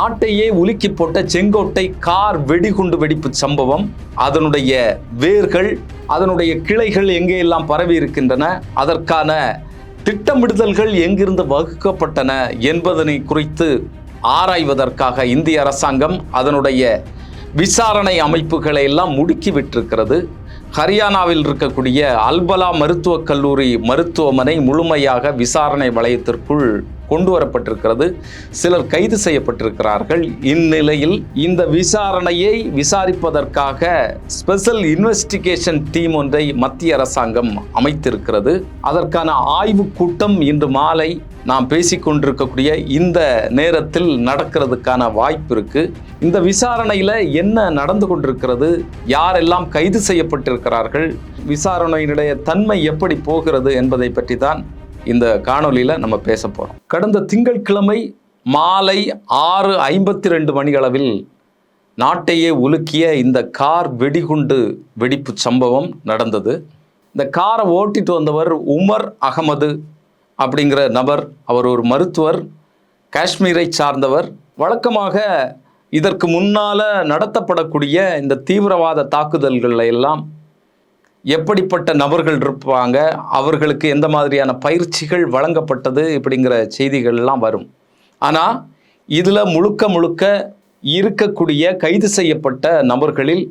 நாட்டையே உலுக்கி போட்ட செங்கோட்டை கார் வெடிகுண்டு வெடிப்பு சம்பவம் அதனுடைய வேர்கள் அதனுடைய கிளைகள் எங்கே எல்லாம் பரவி இருக்கின்றன அதற்கான திட்டமிடுதல்கள் எங்கிருந்து வகுக்கப்பட்டன என்பதனை குறித்து ஆராய்வதற்காக இந்திய அரசாங்கம் அதனுடைய விசாரணை அமைப்புகளை எல்லாம் முடுக்கி விட்டிருக்கிறது. ஹரியானாவில் இருக்கக்கூடிய அல்பலா மருத்துவக் கல்லூரி மருத்துவமனை முழுமையாக விசாரணை வளையத்திற்குள் கொண்டு வரப்பட்டிருக்கிறது சிலர் கைது செய்யப்பட்டிருக்கிறார்கள். இந்நிலையில் இந்த விசாரணையை விசாரிப்பதற்காக ஸ்பெஷல் இன்வெஸ்டிகேஷன் டீம் ஒன்றை மத்திய அரசாங்கம் அமைத்திருக்கிறது. அதற்கான ஆய்வு கூட்டம் இன்று மாலை நாம் பேசிக்கொண்டிருக்கக்கூடிய இந்த நேரத்தில் நடக்கிறதுக்கான வாய்ப்பு இருக்கு. இந்த விசாரணையில என்ன நடந்து கொண்டிருக்கிறது? யாரெல்லாம் கைது செய்யப்பட்டிருக்கிறார்கள்? விசாரணையினுடைய தன்மை எப்படி போகிறது என்பதை பற்றி தான் இந்த காணொளியில் நம்ம பேச போகிறோம் கடந்த திங்கட்கிழமை மாலை ஆறு ஐம்பத்தி ரெண்டு மணியளவில் நாட்டையே உலுக்கிய இந்த கார் வெடிகுண்டு வெடிப்பு சம்பவம் நடந்தது. இந்த காரை ஓட்டிட்டு வந்தவர் உமர் அகமது அப்படிங்கிற நபர். அவர் ஒரு மருத்துவர் காஷ்மீரை சார்ந்தவர். வழக்கமாக இதற்கு முன்னால் நடத்தப்படக்கூடிய இந்த தீவிரவாத தாக்குதல்களை எல்லாம் எப்படிப்பட்ட நபர்கள் இருப்பாங்க? அவர்களுக்கு எந்த மாதிரியான பயிற்சிகள் வழங்கப்பட்டது? இப்படிங்கிற செய்திகள்லாம் வரும். ஆனால் இதில் முழுக்க முழுக்க இருக்கக்கூடிய கைது செய்யப்பட்ட நபர்களில்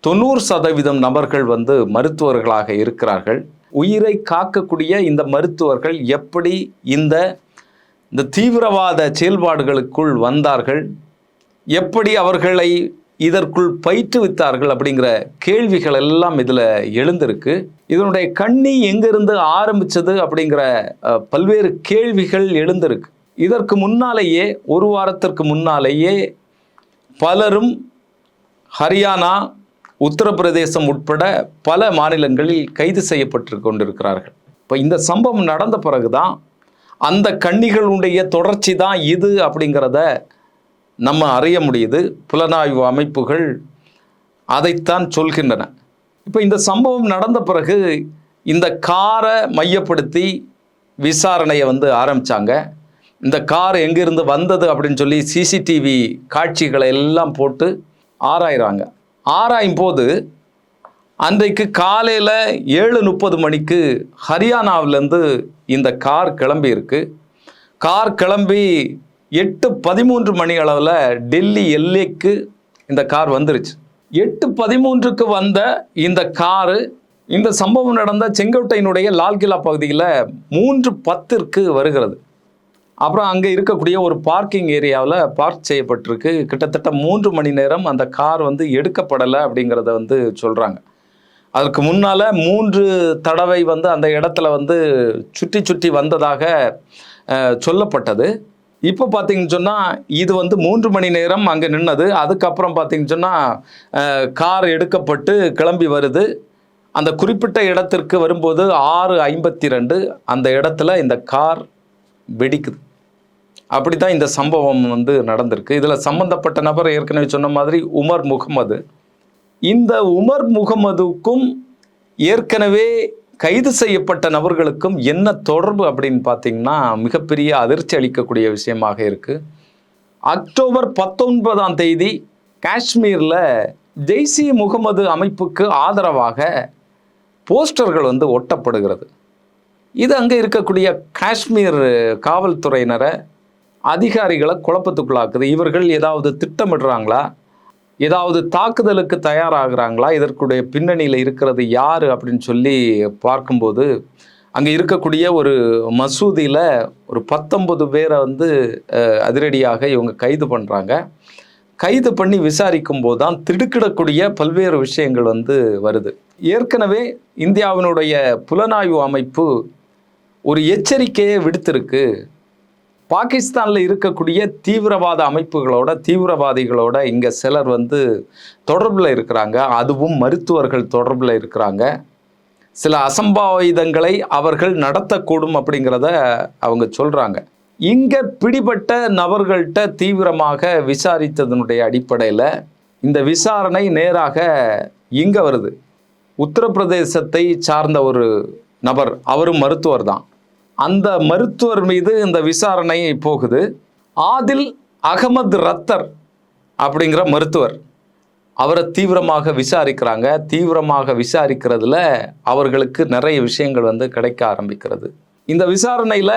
தொண்ணூறு சதவீதம் நபர்கள் வந்து மருத்துவர்களாக இருக்கிறார்கள். உயிரை காக்கக்கூடிய இந்த மருத்துவர்கள் எப்படி இந்த இந்த தீவிரவாத செயல்பாடுகளுக்குள் வந்தார்கள்? எப்படி அவர்களை இதற்குள் பயிற்றுவித்தார்கள் அப்படிங்கிற கேள்விகள் எல்லாம் இதில் எழுந்திருக்கு. இதனுடைய கண்ணி எங்கிருந்து ஆரம்பித்தது அப்படிங்கிற பல்வேறு கேள்விகள் எழுந்திருக்கு. இதற்கு முன்னாலேயே ஒரு வாரத்திற்கு முன்னாலேயே பலரும் ஹரியானா உத்தரப்பிரதேசம் உட்பட பல மாநிலங்களில் கைது செய்யப்பட்டு கொண்டிருக்கிறார்கள். இப்போ இந்த சம்பவம் நடந்த பிறகுதான் அந்த கண்ணிகளுடைய தொடர்ச்சி தான் இது அப்படிங்கிறத நம்ம அறிய முடியுது புலனாய்வு அமைப்புகள் அதைத்தான் சொல்கின்றன. இப்போ இந்த சம்பவம் நடந்த பிறகு இந்த காரை மையப்படுத்தி விசாரணையை வந்து ஆரம்பித்தாங்க இந்த கார் எங்கிருந்து வந்தது அப்படின்னு சொல்லி சிசிடிவி காட்சிகளை எல்லாம் போட்டு ஆராயிறாங்க. ஆராயும் போது அன்றைக்கு காலையில் ஏழு முப்பது மணிக்கு ஹரியானாவிலேருந்து இந்த கார் கிளம்பி இருக்குது கார் கிளம்பி எட்டு பதிமூன்று மணி அளவில் டெல்லி எல்லைக்கு இந்த கார் வந்துருச்சு. எட்டு பதிமூன்றுக்கு வந்த இந்த காரு இந்த சம்பவம் நடந்த செங்கோட்டையினுடைய லால்கிலா பகுதியில் மூன்று பத்திற்கு வருகிறது. அப்புறம் அங்கே இருக்கக்கூடிய ஒரு பார்க்கிங் ஏரியாவில் பார்க் செய்யப்பட்டிருக்கு. கிட்டத்தட்ட மூன்று மணி நேரம் அந்த கார் வந்து எடுக்கப்படலை அப்படிங்கிறத வந்து சொல்கிறாங்க அதற்கு முன்னால் மூன்று தடவை வந்து அந்த இடத்துல வந்து சுற்றி சுற்றி வந்ததாக சொல்லப்பட்டது. இப்போ பார்த்தீங்கன்னு சொன்னால் இது வந்து மூன்று மணி நேரம் அங்கே நின்னது. அதுக்கப்புறம் பார்த்தீங்கன்னு சொன்னால் கார் எடுக்கப்பட்டு கிளம்பி வருது. அந்த குறிப்பிட்ட இடத்திற்கு வரும்போது ஆறு ஐம்பத்தி ரெண்டு அந்த இடத்துல இந்த கார் வெடிக்குது. அப்படி தான் இந்த சம்பவம் வந்து நடந்திருக்கு. இதில் சம்பந்தப்பட்ட நபர் ஏற்கனவே சொன்ன மாதிரி உமர் முகமது. இந்த உமர் முகமதுக்கும் ஏற்கனவே கைது செய்யப்பட்ட நபர்களுக்கும் என்ன தொடர்பு அப்படின்னு பார்த்தீங்கன்னா மிகப்பெரிய அதிர்ச்சி அளிக்கக்கூடிய விஷயமாக இருக்குது அக்டோபர் பத்தொன்பதாம் தேதி காஷ்மீரில் ஜெய்சி முகமது அமைப்புக்கு ஆதரவாக போஸ்டர்கள் வந்து ஒட்டப்படுகிறது. இது அங்கே இருக்கக்கூடிய காஷ்மீர் காவல்துறையினரை அதிகாரிகளை குழப்பத்துக்குள்ளாக்குது. இவர்கள் ஏதாவது திட்டமிடுறாங்களா? ஏதாவது தாக்குதலுக்கு தயாராகிறாங்களா? இதற்குடைய பின்னணியில் இருக்கிறது யார்? அப்படின்னு சொல்லி பார்க்கும்போது அங்கே இருக்கக்கூடிய ஒரு மசூதியில் ஒரு பத்தொன்பது பேரை வந்து அதிரடியாக இவங்க கைது பண்ணுறாங்க கைது பண்ணி விசாரிக்கும் போது தான் திடுக்கிடக்கூடிய பல்வேறு விஷயங்கள் வந்து வருது. ஏற்கனவே இந்தியாவினுடைய புலனாய்வு அமைப்பு ஒரு எச்சரிக்கையை விடுத்திருக்கு. பாகிஸ்தானில் இருக்கக்கூடிய தீவிரவாத அமைப்புகளோட தீவிரவாதிகளோட இங்கே சிலர் வந்து தொடர்பில் இருக்கிறாங்க. அதுவும் மருத்துவர்கள் தொடர்பில் இருக்கிறாங்க. சில அசம்பாவிதங்களை அவர்கள் நடத்தக்கூடும் அப்படிங்கிறத அவங்க சொல்கிறாங்க இங்கே பிடிபட்ட நபர்கள்ட்ட தீவிரமாக விசாரித்ததனுடைய அடிப்படையில் இந்த விசாரணை நேராக இங்கே வருது. உத்தரப்பிரதேசத்தை சார்ந்த ஒரு நபர் அவரும் மருத்துவர் தான். அந்த மருத்துவர் மீது இந்த விசாரணை போகுது. ஆதில் அகமது ரத்தர் அப்படிங்கிற மருத்துவர் அவரை தீவிரமாக விசாரிக்கிறாங்க. தீவிரமாக விசாரிக்கிறதுல அவர்களுக்கு நிறைய விஷயங்கள் வந்து கிடைக்க ஆரம்பிக்கிறது. இந்த விசாரணையில்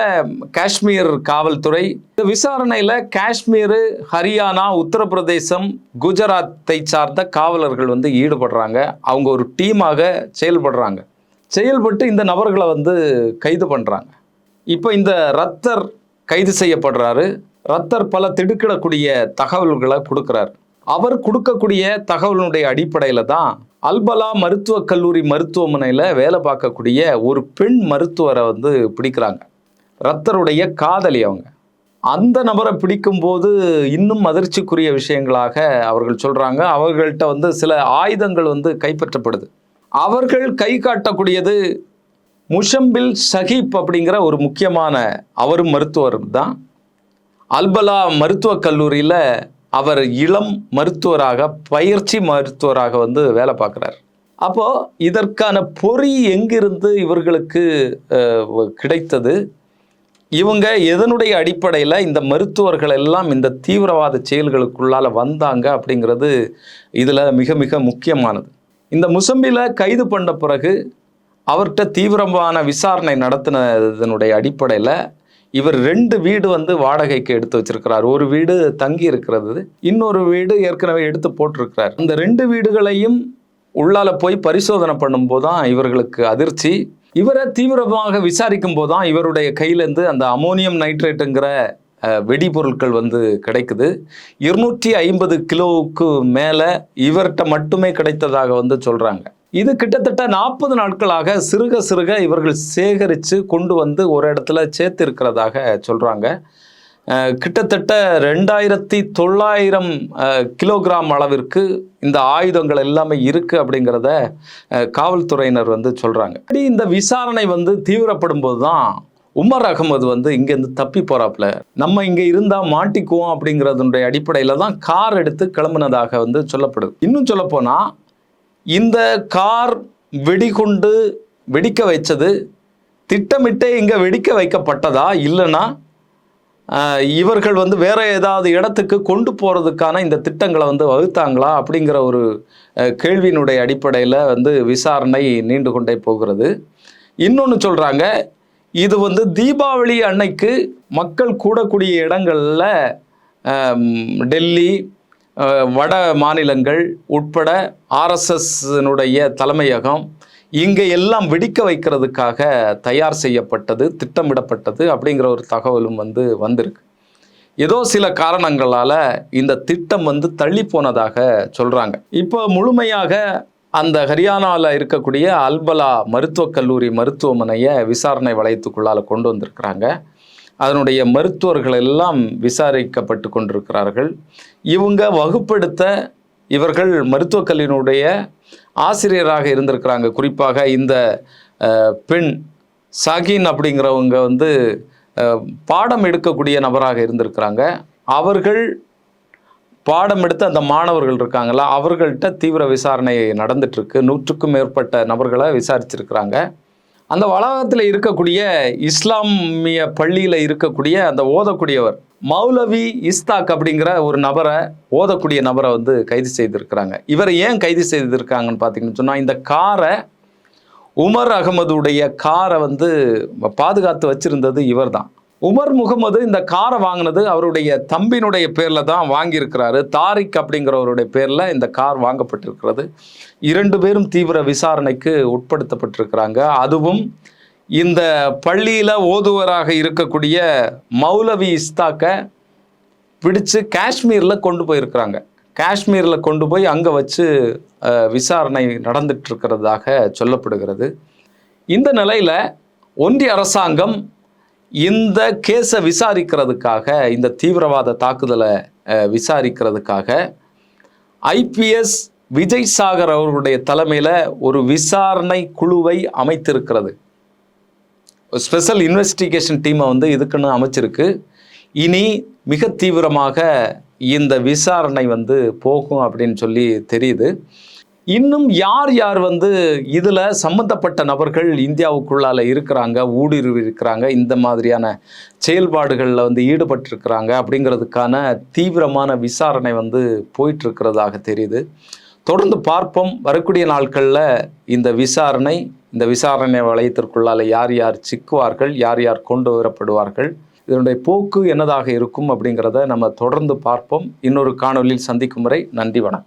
காஷ்மீர் காவல்துறை இந்த விசாரணையில் காஷ்மீர் ஹரியானா உத்தரப்பிரதேசம் குஜராத்தை சார்ந்த காவலர்கள் வந்து ஈடுபடுறாங்க. அவங்க ஒரு டீமாக செயல்படுறாங்க. செயல்பட்டு இந்த நபர்களை வந்து கைது பண்ணுறாங்க இப்போ இந்த ரத்தர் கைது செய்யப்படுறாரு. ரத்தர் பல திடுக்கிடக்கூடிய தகவல்களை கொடுக்குறாரு. அவர் கொடுக்கக்கூடிய தகவலினுடைய அடிப்படையில் தான் அல்பலா மருத்துவக் கல்லூரி மருத்துவமனையில் வேலை பார்க்கக்கூடிய ஒரு பெண் மருத்துவரை வந்து பிடிக்கிறாங்க. ரத்தருடைய காதலி அவங்க. அந்த நபரை பிடிக்கும்போது இன்னும் அதிர்ச்சிக்குரிய விஷயங்களாக அவர்கள் சொல்கிறாங்க அவர்கள்ட்ட வந்து சில ஆயுதங்கள் வந்து கைப்பற்றப்படுது. அவர்கள் கை காட்டக்கூடியது முஷம்பில் ஷஹீப் அப்படிங்கிற ஒரு முக்கியமான அவரும் மருத்துவர் தான். அல்பலா மருத்துவக் கல்லூரியில் அவர் இளம் மருத்துவராக பயிற்சி மருத்துவராக வந்து வேலை பார்க்குறார். அப்போது இதற்கான பொறி எங்கிருந்து இவர்களுக்கு கிடைத்தது? இவங்க எதனுடைய அடிப்படையில் இந்த மருத்துவர்கள் எல்லாம் இந்த தீவிரவாத செயல்களுக்குள்ளால வந்தாங்க அப்படிங்கிறது இதில் மிக மிக முக்கியமானது. இந்த முசம்பில கைது பண்ண பிறகு அவர்கிட்ட தீவிரமான விசாரணை நடத்தினதனுடைய அடிப்படையில் இவர் ரெண்டு வீடு வந்து வாடகைக்கு எடுத்து வச்சிருக்கிறார். ஒரு வீடு தங்கி இருக்கிறது இன்னொரு வீடு ஏற்கனவே எடுத்து போட்டிருக்கிறார். இந்த ரெண்டு வீடுகளையும் உள்ளால போய் பரிசோதனை பண்ணும்போது தான் இவர்களுக்கு அதிர்ச்சி. இவரை தீவிரமாக விசாரிக்கும் போது தான் இவருடைய கையிலேருந்து அந்த அமோனியம் நைட்ரேட்டுங்கிற வெடிபொருட்கள் வந்து கிடைக்குது. இருநூற்றி ஐம்பது கிலோவுக்கு மேலே இவர்கிட்ட மட்டுமே கிடைத்ததாக வந்து சொல்கிறாங்க இது கிட்டத்தட்ட நாற்பது நாட்களாக சிறுக சிறுக இவர்கள் சேகரித்து கொண்டு வந்து ஒரு இடத்துல சேர்த்து இருக்கிறதாக சொல்கிறாங்க கிட்டத்தட்ட ரெண்டாயிரத்தி தொள்ளாயிரம் கிலோகிராம் அளவிற்கு இந்த ஆயுதங்கள் எல்லாமே இருக்குது அப்படிங்கிறத காவல்துறையினர் வந்து சொல்கிறாங்க இப்படி இந்த விசாரணை வந்து தீவிரப்படும் போது தான் உமர் அகமது வந்து இங்கேருந்து தப்பி போகிறாப்புல நம்ம இங்கே இருந்தால் மாட்டிக்குவோம் அப்படிங்கிறதுடைய அடிப்படையில் தான் கார் எடுத்து கிளம்புனதாக வந்து சொல்லப்படுது. இன்னும் சொல்லப்போனால் இந்த கார் வெடிகுண்டு வெடிக்க வைச்சது திட்டமிட்டே இங்கே வெடிக்க வைக்கப்பட்டதா இல்லைன்னா இவர்கள் வந்து வேற ஏதாவது இடத்துக்கு கொண்டு போகிறதுக்கான இந்த திட்டங்களை வந்து வகுத்தாங்களா அப்படிங்கிற ஒரு கேள்வியினுடைய அடிப்படையில் வந்து விசாரணை நீண்டு கொண்டே போகிறது. இன்னொன்று சொல்கிறாங்க இது வந்து தீபாவளி அன்னைக்கு மக்கள் கூடக்கூடிய இடங்களில் டெல்லி வட மாநிலங்கள் உட்பட ஆர்எஸ்எஸ்னுடைய தலைமையகம் இங்கே எல்லாம் வெடிக்க வைக்கிறதுக்காக தயார் செய்யப்பட்டது திட்டமிடப்பட்டது அப்படிங்கிற ஒரு தகவலும் வந்து வந்திருக்கு. ஏதோ சில காரணங்களால் இந்த திட்டம் வந்து தள்ளி போனதாக சொல்கிறாங்க இப்போ முழுமையாக அந்த ஹரியானாவில் இருக்கக்கூடிய அல்பலா மருத்துவக் கல்லூரி மருத்துவமனையை விசாரணை வளையத்துக்குள்ளால் கொண்டு வந்திருக்கிறாங்க. அதனுடைய மருத்துவர்கள் எல்லாம் விசாரிக்கப்பட்டு கொண்டிருக்கிறார்கள். இவங்க வகுப்படுத்த இவர்கள் மருத்துவக் கல்லூரியினுடைய ஆசிரியராக இருந்திருக்கிறாங்க. குறிப்பாக இந்த பெண் சகின் அப்படிங்கிறவங்க வந்து பாடம் எடுக்கக்கூடிய நபராக இருந்திருக்கிறாங்க. அவர்கள் பாடம் எடுத்த அந்த மாணவர்கள் இருக்காங்களா அவர்கள்ட்ட தீவிர விசாரணை நடந்துட்டுருக்கு நூற்றுக்கும் மேற்பட்ட நபர்களை விசாரிச்சிருக்கிறாங்க. அந்த வளாகத்தில் இருக்கக்கூடிய இஸ்லாமிய பள்ளியில் இருக்கக்கூடிய அந்த ஓதக்கூடியவர் மௌலவி இஸ்தாக் அப்படிங்கிற ஒரு நபரை ஓதக்கூடிய நபரை வந்து கைது செய்திருக்கிறாங்க. இவரை ஏன் கைது செய்திருக்காங்கன்னு பார்த்தீங்கன்னு சொன்னால் இந்த காரை உமர் அகமதுடைய காரை வந்து பாதுகாத்து வச்சிருந்தது இவர்தான். உமர் முகமது இந்த காரை வாங்கினது அவருடைய தம்பியினுடைய பேரில் தான் வாங்கியிருக்கிறாரு. தாரிக் அப்படிங்கிறவருடைய பேரில் இந்த கார் வாங்கப்பட்டிருக்கிறது. இரண்டு பேரும் தீவிர விசாரணைக்கு உட்படுத்தப்பட்டிருக்கிறாங்க. அதுவும் இந்த பள்ளியில் ஓதுவராக இருக்கக்கூடிய மௌலவி இஸ்தாக்கை பிடிச்சு காஷ்மீரில் கொண்டு போயிருக்கிறாங்க. காஷ்மீரில் கொண்டு போய் அங்கே வச்சு விசாரணை நடந்துட்டு இருக்கிறதாக சொல்லப்படுகிறது. இந்த நிலையில் ஒன்றிய அரசாங்கம் இந்த கேஸை விசாரிக்கிறதுக்காக இந்த தீவிரவாத தாக்குதலை விசாரிக்கிறதுக்காக ஐபிஎஸ் விஜய் சாகர் அவர்களுடைய தலைமையில் ஒரு விசாரணை குழுவை அமைத்திருக்கிறது. ஸ்பெஷல் இன்வெஸ்டிகேஷன் டீமை வந்து இதுக்குன்னு அமைச்சிருக்கு. இனி மிக தீவிரமாக இந்த விசாரணை வந்து போகும் அப்படின்னு சொல்லி தெரியுது. இன்னும் யார் யார் வந்து இதில் சம்மந்தப்பட்ட நபர்கள் இந்தியாவுக்குள்ளால இருக்கிறாங்க ஊடுருவி இருக்கிறாங்க இந்த மாதிரியான செயல்பாடுகளில் வந்து ஈடுபட்டிருக்கிறாங்க அப்படிங்கிறதுக்கான தீவிரமான விசாரணை வந்து போயிட்டுருக்கிறதாக தெரியுது. தொடர்ந்து பார்ப்போம். வரக்கூடிய நாட்களில் இந்த விசாரணை இந்த விசாரணை வளையத்திற்குள்ளால் யார் யார் சிக்குவார்கள் யார் யார் கொண்டு வரப்படுவார்கள் இதனுடைய போக்கு என்னதாக இருக்கும் அப்படிங்கிறத நம்ம தொடர்ந்து பார்ப்போம். இன்னொரு காணொலியில் சந்திக்கும் வரை நன்றி வணக்கம்.